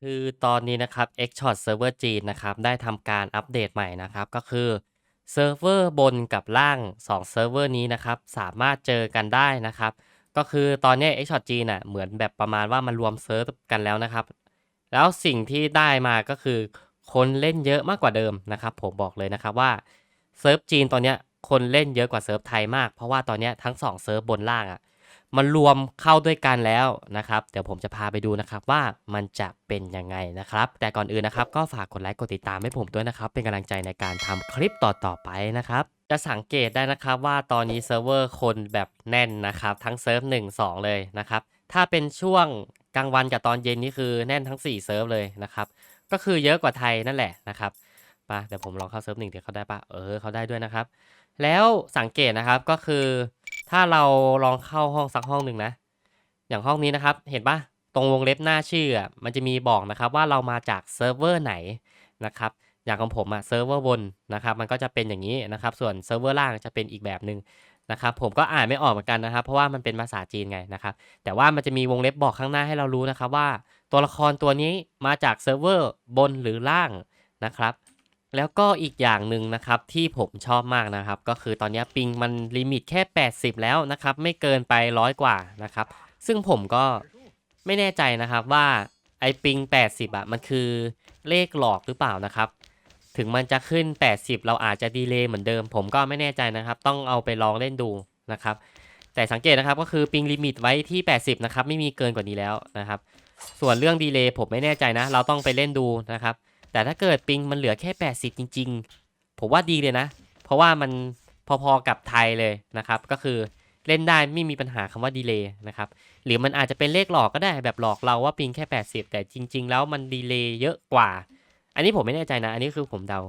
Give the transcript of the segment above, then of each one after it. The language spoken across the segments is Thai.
คือตอนนี้นะครับ Xshot Server จีนนะครับ ได้ทำการอัปเดตใหม่นะครับ ก็คือเซิร์ฟเวอร์บนกับล่าง2เซิร์ฟเวอร์นี้นะครับ สามารถเจอกันได้นะครับ ก็คือตอนเนี้ย Xshot จีนน่ะเหมือนแบบประมาณว่ามันรวมเซิร์ฟกันแล้วนะครับ แล้วสิ่งที่ได้มาก็คือ คนเล่นเยอะมากกว่าเดิมนะครับ ผมบอกเลยนะครับว่าเซิร์ฟจีนตอนเนี้ยคนเล่นเยอะกว่าเซิร์ฟไทยมาก เพราะว่าตอนเนี้ยทั้งสองเซิร์ฟบนล่างอะ มันรวมเข้าด้วยกันแล้วนะครับ เดี๋ยวผมจะพาไปดูนะครับว่ามันจะเป็นยังไงนะครับ แต่ก่อนอื่นนะครับก็ฝากกดไลค์กดติดตามให้ผมด้วยนะครับ เป็นกำลังใจในการทำคลิปต่อๆไปนะครับ จะสังเกตได้นะครับว่าตอนนี้เซิร์ฟเวอร์คนแบบแน่นนะครับ ทั้งเซิร์ฟ1 2เลยนะครับ ถ้าเป็นช่วงกลางวันกับตอนเย็นนี่คือแน่นทั้ง 4 เซิร์ฟเลยนะครับ ก็คือเยอะกว่าไทยนั่นแหละนะครับมาเดี๋ยวผมลองเข้าเซิร์ฟหนึ่งเดี๋ยวเขาได้ปะเออเขาได้ด้วยนะครับ แล้วสังเกตนะครับก็คือ ถ้าเราลองเข้าห้องสักห้องหนึ่งนะ อย่างห้องนี้นะครับ เห็นปะตรงวงเล็บหน้าชื่อ มันจะมีบอกนะครับว่าเรามาจากเซิร์ฟเวอร์ไหนนะครับ อย่างของผมอะเซิร์ฟเวอร์บนนะครับ มันก็จะเป็นอย่างนี้นะครับ ส่วนเซิร์ฟเวอร์ล่างจะเป็นอีกแบบหนึ่งนะครับ ผมก็อ่านไม่ออกเหมือนกันนะครับ เพราะว่ามันเป็นภาษาจีนไงนะครับ แต่ว่ามันจะมีวงเล็บบอกข้างหน้าให้เรารู้นะครับว่า ตัวละครตัวนี้มาจากเซิร์ฟเวอร์บนหรือล่างนะครับ แล้วก็อีกอย่างหนึ่งนะครับที่ผมชอบมากนะครับ ก็คือตอนนี้ปิงมันลิมิตแค่ 80 แล้วนะครับ ไม่เกินไปร้อยกว่านะครับ ซึ่งผมก็ไม่แน่ใจนะครับว่าไอปิง 80อะมันคือเลขหลอกหรือเปล่านะครับ ถึงมันจะขึ้น 80 เราอาจจะดีเลย์เหมือนเดิม ผมก็ไม่แน่ใจนะครับ ต้องเอาไปลองเล่นดูนะครับ แต่สังเกตนะครับก็คือปิงลิมิตไว้ที่ 80 นะครับ ไม่มีเกินกว่านี้แล้วนะครับ ส่วนเรื่องดีเลย์ผมไม่แน่ใจนะ เราต้องไปเล่นดูนะครับ แต่ถ้าเกิดปิงมันเหลือแค่ 80 จริง ๆ ผมว่าดีเลยนะ เพราะว่ามันพอๆกับไทยเลยนะครับ ก็คือเล่นได้ไม่มีปัญหาคำว่าดีเลย์นะครับ หรือมันอาจจะเป็นเลขหลอกก็ได้แบบหลอกเราว่าปิงแค่ 80 แต่จริง ๆ แล้วมันดีเลย์เยอะกว่า อันนี้ผมไม่แน่ใจนะ อันนี้คือผมเดา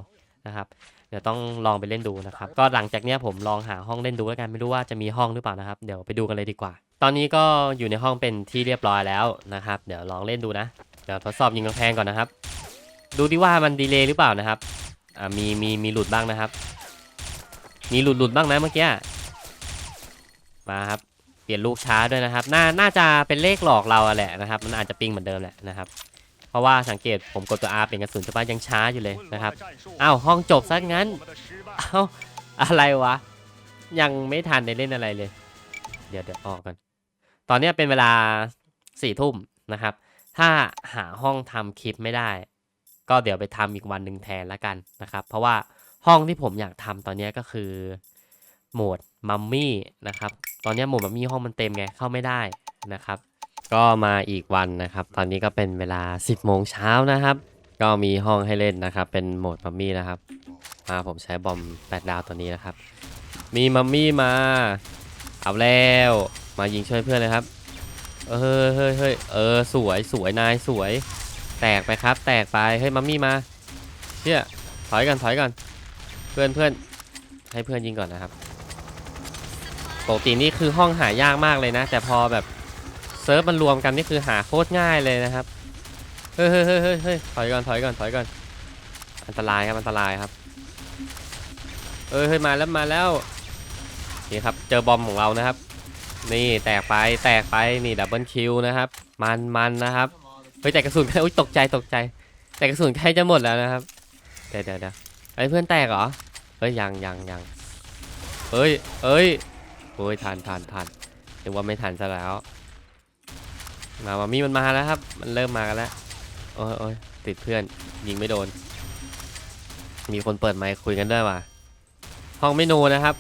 นะครับ เดี๋ยวต้องลองไปเล่นดูนะครับ ก็หลังจากเนี้ยผมลองหาห้องเล่นดูแล้วกันไม่รู้ว่าจะมีห้องหรือเปล่านะครับ เดี๋ยวไปดูกันเลยดีกว่า ตอนนี้ก็อยู่ในห้องเป็นที่เรียบร้อยแล้วนะครับ เดี๋ยวลองเล่นดูนะ เดี๋ยวทดสอบยิงกำแพงก่อนนะครับ ดูดิว่ามันดีเลย์หรือเปล่านะครับ อ่ามีมีมีหลุดบ้างนะครับ มีหลุดหลุดบ้างนะเมื่อกี้ มาครับ เปลี่ยนลูกช้าด้วยนะครับ น่า น่าจะเป็นเลขหลอกเราอะแหละนะครับ มันอาจจะปิงเหมือนเดิมแหละนะครับ เพราะว่าสังเกตผมกดตัว R เปลี่ยนกระสุนจะว่ายังช้าอยู่เลยนะครับ อ้าวห้องจบซะงั้น อ้าวอะไรวะ ยังไม่ทันได้เล่นอะไรเลย เดี๋ยวเดี๋ยวออกกัน ตอนนี้เป็นเวลาสี่ทุ่มนะครับ ถ้าหาห้องทำคลิปไม่ได้ ก็เดี๋ยวไปทำอีกวันหนึ่งแทนละกันนะครับ เพราะว่าห้องที่ผมอยากทำตอนนี้ก็คือโหมดมัมมี่นะครับตอนนี้โหมดมัมมี่ห้องมันเต็มไงเข้าไม่ได้นะครับ ก็มาอีกวันนะครับ ตอนนี้ก็เป็นเวลา 10โมงเช้านะครับ ก็มีห้องให้เล่นนะครับ เป็นโหมดมัมมี่นะครับมาผมใช้บอม8ดาวตัวนี้นะครับ มีมัมมี่มาเอาแล้วมายิงช่วยเพื่อนเลยครับ เออเฮ้ยเฮ้ยเออสวยสวยนายสวย แตกไปครับ แตกไปเฮ้ยมัมมี่มาเชี่ยถอยกันถอยกันเพื่อนเพื่อนให้เพื่อนยิงก่อนนะครับปกตินี่คือห้องหายากมากเลยนะ แต่พอแบบเซิร์ฟมันรวมกันนี่คือหาโคตรง่ายเลยนะครับเฮ้ยเฮ้ยเฮ้ยเฮ้ยเฮ้ยถอยก่อนถอยก่อนถอยก่อนอันตรายครับอันตรายครับเอ้ยเฮ้ยมาแล้วมาแล้วนี่ครับเจอบอมของเรานะครับ นี่แตกไปแตกไปนี่ดับเบิลคิวนะครับ มันมันนะครับ เฮ้ยแต่กระสุนอุ้ยตกใจตกใจ แต่กระสุนใกล้จะหมดแล้วนะครับ เดี๋ยวเดี๋ยวเดี๋ยวไอ้เพื่อนแตกเหรอ เฮ้ยยังยังยังเฮ้ยเอ้ยโอ้ยทันทันทันนึกว่าไม่ทันซะแล้ว มามามีมันมาแล้วครับ มันเริ่มมากันแล้วโอ้ยโอ้ยติดเพื่อนยิงไม่โดน มีคนเปิดไมค์คุยกันด้วยว่ะห้องไม่โนนะครับ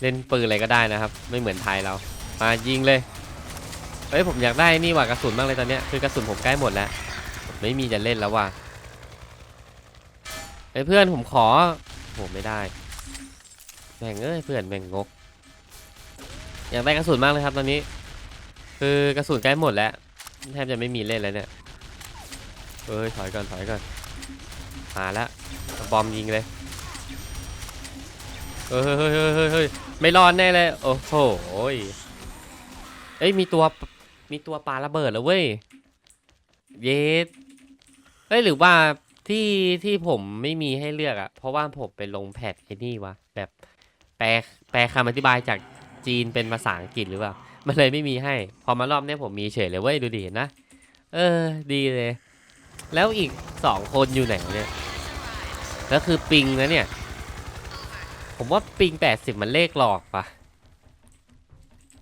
เล่นปืนอะไรก็ได้นะครับ ไม่เหมือนไทยเรา มายิงเลย เฮ้ยผมอยากได้นี่ว่ะกระสุนมากเลยตอนเนี้ยคือกระสุนผมใกล้หมดแล้วผมไม่มีจะเล่นแล้วว่ะเฮ้เพื่อนผมขอโหไม่ได้แม่งเอ้ยเพื่อนแม่งงก อยากได้กระสุนมากเลยครับตอนนี้ คือกระสุนใกล้หมดแล้วแทบจะไม่มีเล่นแล้วเนี่ยเอ้ยถอยก่อนถอยก่อนมาแล้วบอมยิงเลยเฮ้ยเฮ้ยเฮ้ยเฮ้ยไม่รอดแน่เลยโอ้โหเอ้ยมีตัว มีตัวปลาระเบิดแล้วเว้ย เยสเอ้ยหรือว่าที่ที่ผมไม่มีให้เลือกอะเพราะว่าผมไปลงแพทไอ้นี่วะแบบแปลแปลคำอธิบายจากจีนเป็นภาษาอังกฤษหรือเปล่า มันเลยไม่มีให้ พอมารอบนี้ผมมีเฉยเลยเว้ยดูดิเห็นะ เออ ดีเลย แล้วอีกสองคนอยู่ไหนเนี่ยแล้วคือปิงนะเนี่ย ผมว่าปิงแปดสิบมันเลขหลอกปะ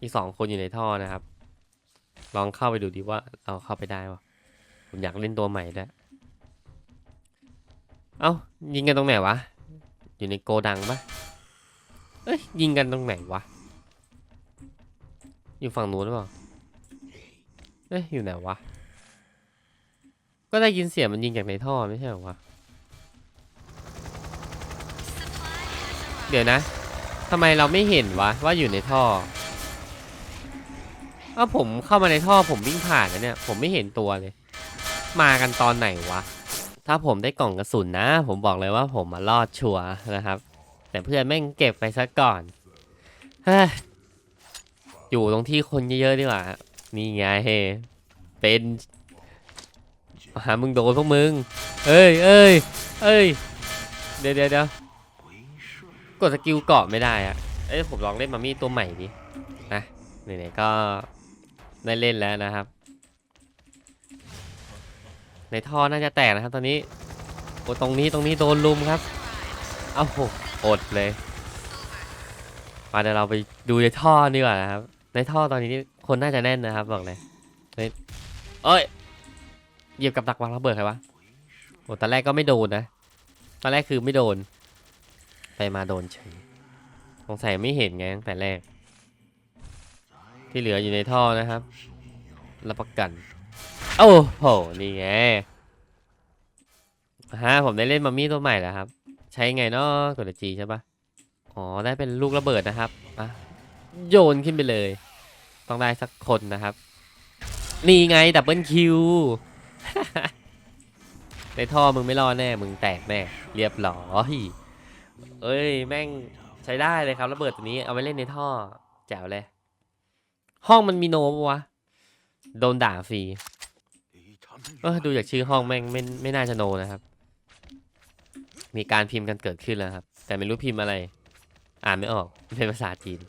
อีกสองคนอยู่ในท่อนะครับ ลองเข้าไปดูดิว่าเราเข้าไปได้ปะผมอยากเล่นตัวใหม่ด้วยเอ้ายิงกันตรงไหนวะ อยู่ในโกดังปะเอ้ยยิงกันตรงไหนวะ อยู่ฝั่งนู้นหรือเปล่าเอ้ยอยู่ไหนวะ ก็ได้ยินเสียงมันยิงจากในท่อไม่ใช่หรอวะ เดี๋ยวนะทำไมเราไม่เห็นวะว่าอยู่ในท่อ เอ้าผมเข้ามาในท่อผมวิ่งผ่านนะเนี่ย ผมไม่เห็นตัวเลย มากันตอนไหนวะ ถ้าผมได้กล่องกระสุนนะ ผมบอกเลยว่าผมมารอดชัวร์นะครับ แต่เพื่อนแม่งเก็บไปซะก่อนอยู่ตรงที่คนเยอะๆดีกว่านี่ไงเฮเป็นหามึงโดนพวกมึง เอ้ยเอ้ยเอ้ยเดี๋ยวเดี๋ยวเดี๋ยวกดสกิลเกาะไม่ได้อะเอ้ยผมลองเล่นมามี่ตัวใหม่ดินะไหนๆก็ ได้เล่นแล้วนะครับ ในท่อน่าจะแตกนะครับ ตอนนี้โอ้ตรงนี้ตรงนี้โดนลุมครับ เอ้าโหอดเลยมาเดี๋ยวเราไปดูในท่อดีกว่านะครับ ในท่อตอนนี้คนน่าจะแน่นนะครับบอกเลยเฮ้ยเอ้ยเหยียบกับดักวางระเบิดใครวะโอ้ตอนแรกก็ไม่โดนนะตอนแรกคือไม่โดน ไปมาโดนเฉยสงสัยไม่เห็นไงตั้งแต่แรก ที่เหลืออยู่ในท่อนะครับ รับประกัน โอ้โห นี่ไงฮะผมได้เล่นมัมมี่ตัวใหม่แล้วครับ ใช้ไงเนาะกดจีใช่ปะอ๋อ ได้เป็นลูกระเบิดนะครับอะโยนขึ้นไปเลย ต้องได้สักคนนะครับ นี่ไงดับเบิลคิวในท่อมึงไม่รอดแน่ มึงแตกแน่ เรียบร้อยเอ้ย แม่งใช้ได้เลยครับระเบิดตัวนี้เอาไว้เล่นในท่อแจ๋วเลย ห้องมันมีโนปะวะ โดนด่าฟรี เออดูจากชื่อห้องแม่งไม่ไม่น่าจะโนนะครับ มีการพิมพ์กันเกิดขึ้นแล้วครับ แต่ไม่รู้พิมพ์อะไร อ่านไม่ออกเป็นภาษาจีน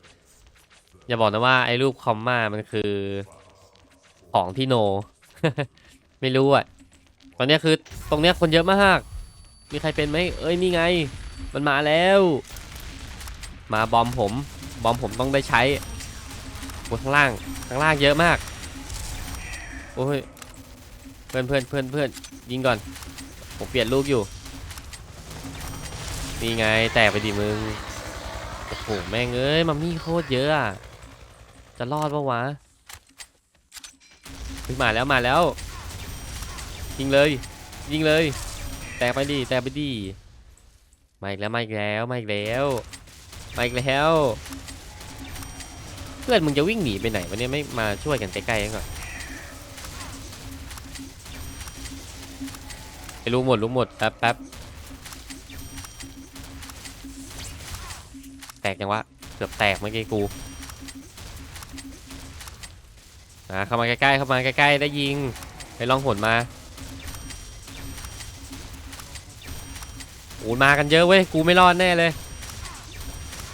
อย่าบอกนะว่าไอ้รูปคอมมามันคือ ของที่โน ไม่รู้อะ ตอนเนี้ยคือตรงเนี้ยคนเยอะมาก มีใครเป็นไหมเอ้ยนี่ไง มันมาแล้ว มาบอมผม บอมผมต้องได้ใช้ บนข้างล่าง ข้างล่างเยอะมาก โอ้ย เพื่อนเพื่อนเพื่อนเพื่อนยิงก่อน ผมเปลี่ยนลูกอยู่ นี่ไง แตกไปดิมึง โอ้โห แม่งเอ้ย มัมมี่โคตรเยอะอะ จะรอดปะวะเฮ้ยมาแล้วมาแล้ว ยิงเลย ยิงเลย แตกไปดิ แตกไปดิมาอีกแล้วมาอีกแล้วมาอีกแล้วมาอีกแล้ว พื่อนมึงจะวิ่งหนีไปไหนวะเนี่ยไม่มาช่วยกันใกล้ๆกันก่อนไอ้ลูกหมดลูกหมดแป๊บแป๊บแตกยังวะเกือบแตกเมื่อกี้กูอ่าเข้ามาใกล้ๆเข้ามาใกล้ๆได้ยิงไปลองหนมาโอ้มากันเยอะเว้ยกูไม่รอดแน่เลย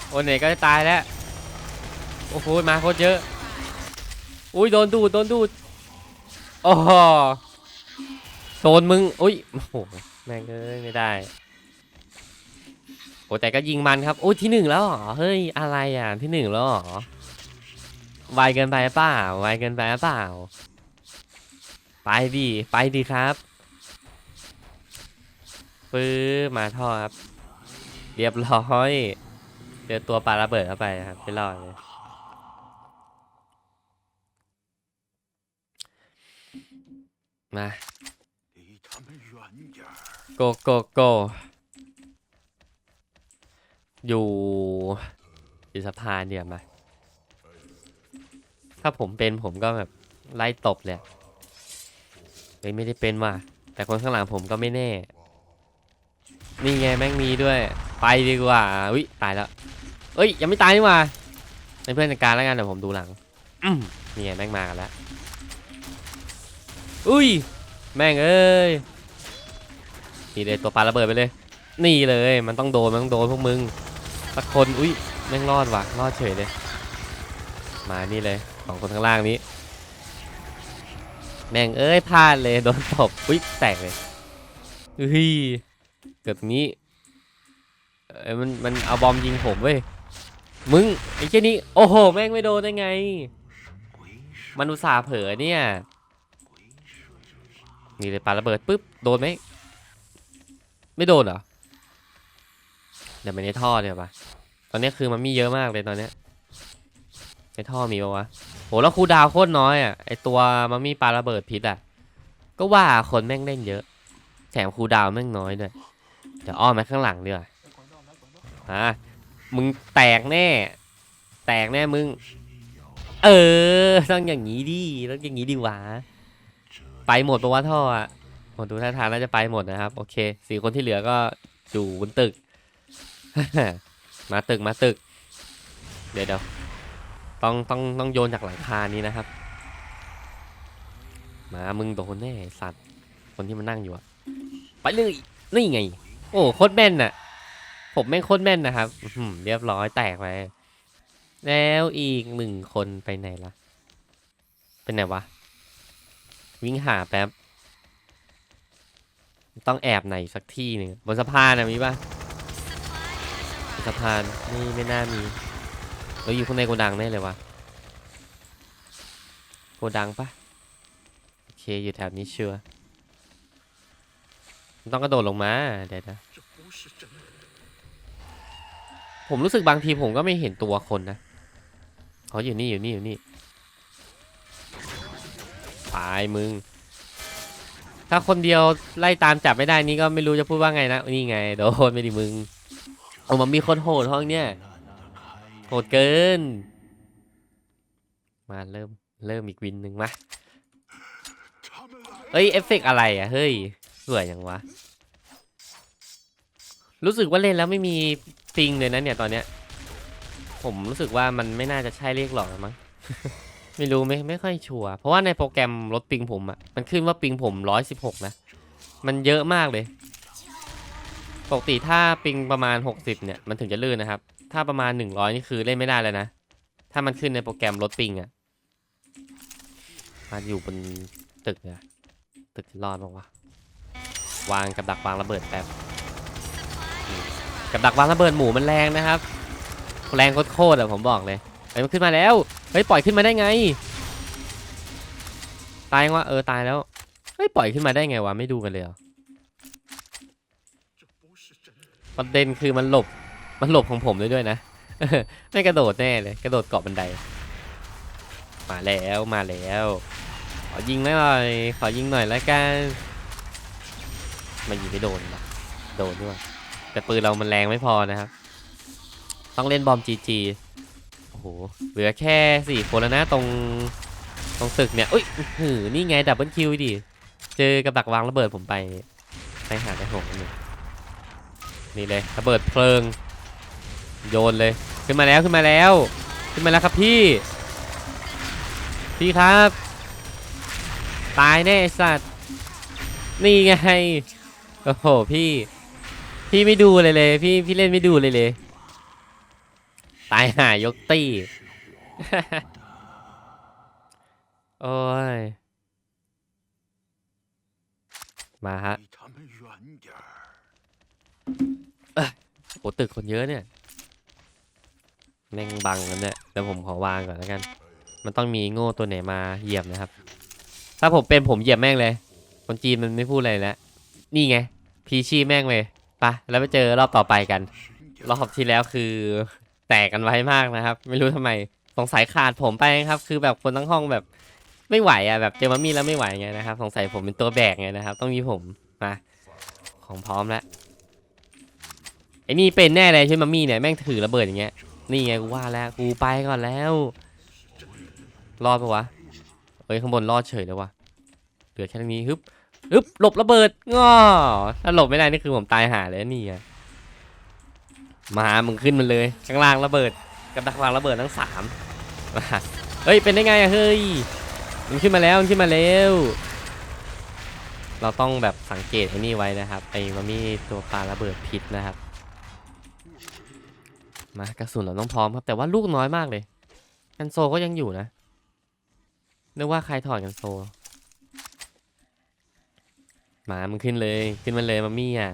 โอ้ยไหนก็จะตายแล้ว โอ้โหมาโคตรเยอะ อุ้ยโดนดูดโดนดูดโอ้โหโดนมึง อุ้ยโอ้โหแม่งเอ้ยไม่ได้โอ้แต่ก็ยิงมันครับโอ้ยที่หนึ่งแล้วเหรอเฮ้ยอะไรอะที่หนึ่งแล้วเหรอไวเกินไปเปล่าไวเกินไปเปล่า ไปดิไปดิครับปื้อมาท่อครับ เรียบร้อย เจอตัวปลาระเบิดเข้าไปครับไม่รอดเลย มาโกโกโกอยู่อยู่สะพานเดียวมา ถ้าผมเป็นผมก็แบบไล่ตบเลยไม่ได้เป็นว่ะแต่คนข้างหลังผมก็ไม่แน่ นี่ไงแม่งมีด้วย ไปดีกว่าอุ้ยตายแล้วเอ้ยยังไม่ตายนี่ว่าเพื่อนจัดการแล้วกันเดี๋ยวผมดูหลังนี่ไงแม่งมากันแล้ว อุ้ย แม่งเอ้ยนี่เลยตัวปลาระเบิดไปเลย นี่เลย มันต้องโดน มันต้องโดนพวกมึงสักคน อุ้ยแม่งรอดว่ะ รอดเฉยเลย มานี่เลยสองคนข้างล่างนี้ แม่งเอ้ยพลาดเลย โดนตบ อุ๊ยแตกเลยเฮ้ยเกิดนี้เอ้มัน มันเอาบอมยิงผมเว้ย มึงไอ้เจ้นี้ โอ้โห แม่งไม่โดนได้ไง มันอุตส่าห์เผลอเนี่ย นี่เลยปาระเบิดปุ๊บโดนไหมไม่โดนเหรอเดี๋ยวไปในท่อเดี๋ยวปะตอนนี้คือมันมีเยอะมากเลยตอนเนี้ยในท่อมีปะวะโหแล้วครูดาวโคตรน้อยอะไอตัวมันมีปาระเบิดพิษอะก็ว่าคนแม่งเล่นเยอะ แถมครูดาวแม่งน้อยด้วยเดี๋ยวอ้อมไปข้างหลังดีกว่าอะมึงแตกแน่ แตกแน่มึง เออต้องอย่างนี้ดิต้องอย่างนี้ดิวะ ไปหมดปะวะท่ออะหมดูท่าทางน่าจะไปหมดนะครับ โอเคสี่คนที่เหลือก็อยู่บนตึก มาตึกมาตึก เดี๋ยวเดี๋ยวต้องต้องต้องโยนจากหลังคานี้นะครับ มามึงโดนแน่สัตว์ คนที่มันนั่งอยู่อะไปเลยนี่ไง โอ้โคตรแม่นน่ะ ผมแม่งโคตรแม่นนะครับอืเรียบร้อยแตกไปแล้วอีกหนึ่งคนไปไหนละไปไหนวะ วิ่งหาแป๊บ ต้องแอบไหนสักที่หนึ่งบนสะพานนะมีปะสะพานนี่ไม่น่ามี เราอยู่ข้างในโกดังแน่เลยวะโกดังปะโอเคอยู่แถบนี้เชื่อต้องกระโดดลงมาเดี๋ยวนะผมรู้สึกบางทีผมก็ไม่เห็นตัวคนนะเขาอยู่นี่อยู่นี่อยู่นี่ ตายมึง ถ้าคนเดียวไล่ตามจับไม่ได้นี่ก็ไม่รู้จะพูดว่าไงนะ นี่ไงโดนไม่ดีมึงโอ้มันมีคนโหดห้องเนี่ยโหดเกิน มาเริ่มเริ่มอีกวินหนึ่งมาเอ้ยเอฟเฟกอะไรอะเฮ้ยสวยยังวะ รู้สึกว่าเล่นแล้วไม่มีปิงเลยนะเนี่ยตอนเนี้ย ผมรู้สึกว่ามันไม่น่าจะใช่เรียกหรอกมั้ง ไม่รู้ไม่ไม่ค่อยชัวร์เพราะว่าในโปรแกรมลดปิงผมอะมันขึ้นว่าปิงผมร้อยสิบหกนะ มันเยอะมากเลยปกติถ้าปิงประมาณหกสิบเนี่ยมันถึงจะลื่นนะครับ ถ้าประมาณหนึ่งร้อยนี่คือเล่นไม่ได้เลยนะ ถ้ามันขึ้นในโปรแกรมลดปิงอะมาอยู่บนตึกเนี่ยตึกรอดบ้างวะวางกับดักวางระเบิดแป๊บกับดักวางระเบิดหมูมันแรงนะครับ แรงโคตรๆอะผมบอกเลยเฮ้มันขึ้นมาแล้ว เฮ้ยปล่อยขึ้นมาได้ไง ตายว่าเออตายแล้ว เฮ้ยปล่อยขึ้นมาได้ไงวะไม่ดูกันเลยเหรอประเด็นคือมันหลบ มันหลบของผมด้วยด้วยนะ ไม่กระโดดแน่เลย กระโดดเกาะบันได มาแล้วมาแล้ว ขอยิงหน่อย ขอยิงหน่อยแล้วกันมายิงไม่โดนหรโดนด้วยแต่ปืนเรามันแรงไม่พอนะครับ ต้องเล่นบอมจีจี โห เหลือแค่สี่คนแล้วนะตรงตรงตึกเนี่ย อุ้ยหือนี่ไงดับเบิลคิวดิ เจอกับดักวางระเบิดผมไป ไปหาได้หงนึ่นี่เลยระเบิดเพลิง โยนเลย ขึ้นมาแล้วขึ้นมาแล้ว ขึ้นมาแล้วครับพี่ พี่ครับ ตายแน่สัตว์ นี่ไง โอ้โหพี่ พี่ไม่ดูเลยเลย พี่พี่เล่นไม่ดูเลยเลย ตายหายกตี้ โอ้ย มาฮะโอ้ตึกคนเยอะเนี่ย แม่งบังกันเนี่ยเดี๋ยวผมขอวางก่อนแล้วกัน มันต้องมีโง่ตัวไหนมาเหยียบนะครับ ถ้าผมเป็นผมเหยียบแม่งเลย คนจีนมันไม่พูดอะไรแล้ว นี่ไง พีชีแม่งเลย ไป แล้วไปเจอรอบต่อไปกัน รอบที่แล้วคือ ตกกันไว้มากนะครับ ไม่รู้ทำไมสงสัยขาดผมไปครับ คือแบบคนทั้งห้องแบบไม่ไหวอะแบบเจอมามี่แล้วไม่ไหวไงนะครับสงสัยผมเป็นตัวแบกไงนะครับ ต้องมีผมมาของพร้อมแล้วไอ้นี่เป็นแน่เลยใช่ไหมมี่เนี่ยแม่งถือระเบิดอย่างเงี้ยนี่ไงกูว่าแล้วกูไปก่อนแล้วรอดปะวะเฮ้ยข้างบนรอดเฉยเลยวะเหลือแค่นี้ฮึบฮึบหลบระเบิดง้อถ้าหลบไม่ได้นี่คือผมตายหาเลยนี่ไง มามึงขึ้นมันเลย ข้างล่างระเบิด กับดักวางระเบิดทั้งสามเฮ้ย เป็นได้ไงอะเฮ้ย มันขึ้นมาแล้ว มันขึ้นมาแล้ว เราต้องแบบสังเกตไอ้นี่ไว้นะครับ ไอ้มามี่ตัวปลาระเบิดพิษนะครับ มากระสุนเราต้องพร้อมครับ แต่ว่าลูกน้อยมากเลย กันโซก็ยังอยู่นะ นึกว่าใครถอดกันโซ มามันขึ้นเลย ขึ้นมาเลยมามี่อะ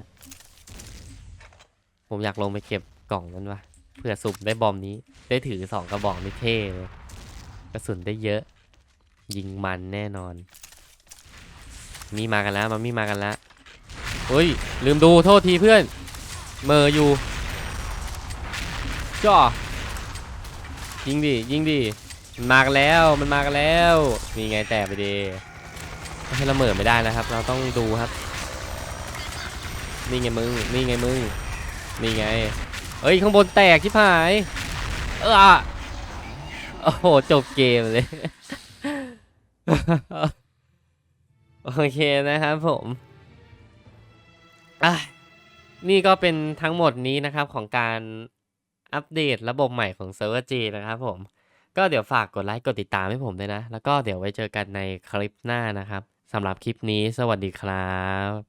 ผมอยากลงไปเก็บกล่องนั้นวะเผื่อสุ่มได้บอมนี้ ได้ถือสองกระบอกนี่เท่เลยกระสุนได้เยอะ ยิงมันแน่นอน มีมากันแล้วมามีมากันแล้วเฮ้ย ลืมดูโทษทีเพื่อนเมออยู่จ่อยิงดิยิงดิมันมากันแล้วมันมากันแล้วนี่ไงแตกไปดีให้เราเหม่อไม่ได้นะครับ เราต้องดูครับ นี่ไงมึงนี่ไงมึง นี่ไง เอ้ย ข้างบนแตกชิบหาย เออโอ้โห จบเกมเลย โอเคนะครับผมอนี่ก็เป็นทั้งหมดนี้นะครับของการอัปเดตระบบใหม่ของเซิร์ฟเวอร์จีนะครับผม ก็เดี๋ยวฝากกดไลค์กดติดตามให้ผมด้วยนะ แล้วก็เดี๋ยวไว้เจอกันในคลิปหน้านะครับสำหรับคลิปนี้ สวัสดีครับ